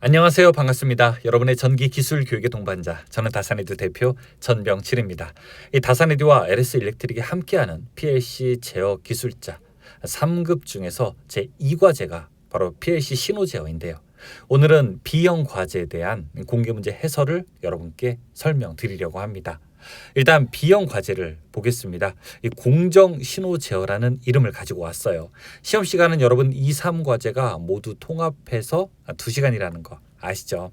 안녕하세요. 반갑습니다. 여러분의 전기 기술 교육의 동반자. 저는 다산에드 대표 전병칠입니다. 이 다산에드와 LS 일렉트릭이 함께하는 PLC 제어 기술자 3급 중에서 제 2과제가 바로 PLC 신호 제어인데요. 오늘은 B형 과제에 대한 공개 문제 해설을 여러분께 설명드리려고 합니다. 일단 B형 과제를 보겠습니다. 이 공정 신호 제어라는 이름을 가지고 왔어요. 시험 시간은 여러분 2, 3 과제가 모두 통합해서 2시간이라는 거 아시죠?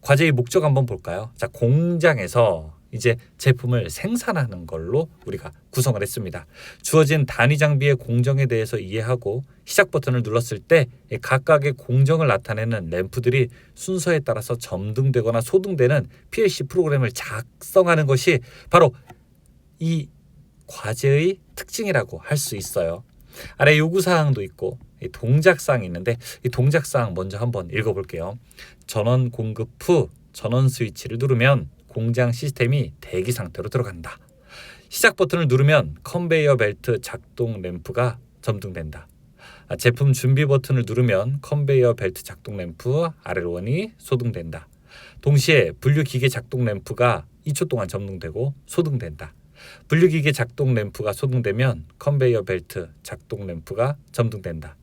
과제의 목적 한번 볼까요? 자, 공장에서 이제 제품을 생산하는 걸로 우리가 구성을 했습니다. 주어진 단위 장비의 공정에 대해서 이해하고 시작 버튼을 눌렀을 때 각각의 공정을 나타내는 램프들이 순서에 따라서 점등되거나 소등되는 PLC 프로그램을 작성하는 것이 바로 이 과제의 특징이라고 할 수 있어요. 아래 요구 사항도 있고 이 동작 사항이 있는데 이 동작 사항 먼저 한번 읽어볼게요. 전원 공급 후 전원 스위치를 누르면 공장 시스템이 대기 상태로 들어간다. 시작 버튼을 누르면 컨베이어 벨트 작동 램프가 점등된다. 아, 제품 준비 버튼을 누르면 컨베이어 벨트 작동 램프 아래로 원이 소등된다. 동시에 분류기계 작동 램프가 2초 동안 점등되고 소등된다. 분류기계 작동 램프가 소등되면 컨베이어 벨트 작동 램프가 점등된다.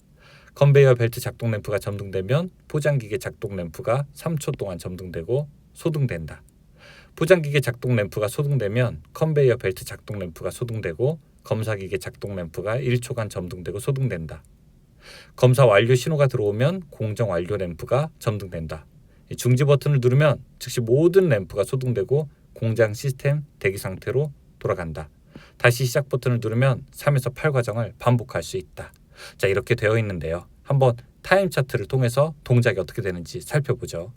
컨베이어 벨트 작동 램프가 점등되면 포장기계 작동 램프가 3초 동안 점등되고 소등된다. 포장기계 작동 램프가 소등되면 컨베이어 벨트 작동 램프가 소등되고 검사기계 작동 램프가 1초간 점등되고 소등된다. 검사 완료 신호가 들어오면 공정 완료 램프가 점등된다. 중지 버튼을 누르면 즉시 모든 램프가 소등되고 공장 시스템 대기 상태로 돌아간다. 다시 시작 버튼을 누르면 3에서 8 과정을 반복할 수 있다. 자, 이렇게 되어 있는데요. 한번 타임 차트를 통해서 동작이 어떻게 되는지 살펴보죠.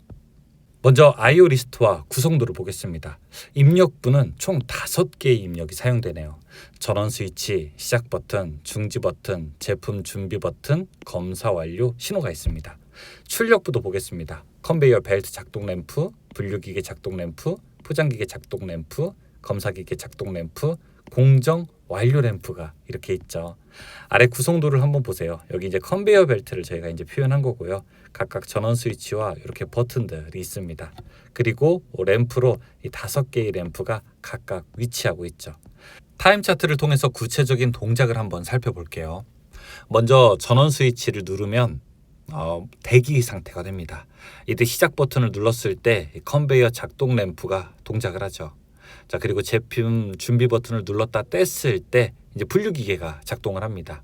먼저 IO 리스트와 구성도를 보겠습니다. 입력부는 총 5개의 입력이 사용되네요. 전원 스위치, 시작 버튼, 중지 버튼, 제품 준비 버튼, 검사 완료, 신호가 있습니다. 출력부도 보겠습니다. 컨베이어 벨트 작동 램프, 분류기계 작동 램프, 포장기계 작동 램프, 검사기계 작동 램프, 공정 완료 램프가 이렇게 있죠. 아래 구성도를 한번 보세요. 여기 이제 컨베이어 벨트를 저희가 이제 표현한 거고요. 각각 전원 스위치와 이렇게 버튼들이 있습니다. 그리고 램프로 이 다섯 개의 램프가 각각 위치하고 있죠. 타임 차트를 통해서 구체적인 동작을 한번 살펴볼게요. 먼저 전원 스위치를 누르면 어, 대기 상태가 됩니다. 이때 시작 버튼을 눌렀을 때 컨베이어 작동 램프가 동작을 하죠. 자 그리고 제품 준비 버튼을 눌렀다 뗐을 때 이제 분류기계가 작동을 합니다.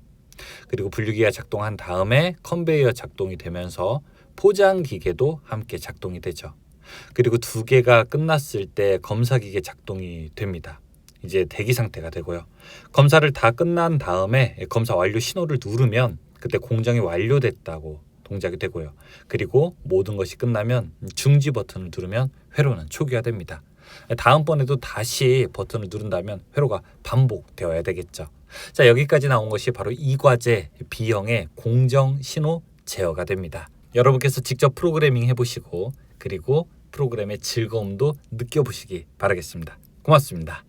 그리고 분류기가 작동한 다음에 컨베이어 작동이 되면서 포장 기계도 함께 작동이 되죠. 그리고 두 개가 끝났을 때 검사 기계 작동이 됩니다. 이제 대기 상태가 되고요. 검사를 다 끝난 다음에 검사 완료 신호를 누르면 그때 공정이 완료됐다고 동작이 되고요. 그리고 모든 것이 끝나면 중지 버튼을 누르면 회로는 초기화됩니다. 다음번에도 다시 버튼을 누른다면 회로가 반복되어야 되겠죠. 자, 여기까지 나온 것이 바로 이 과제 B형의 공정 신호 제어가 됩니다. 여러분께서 직접 프로그래밍 해보시고 그리고 프로그램의 즐거움도 느껴보시기 바라겠습니다. 고맙습니다.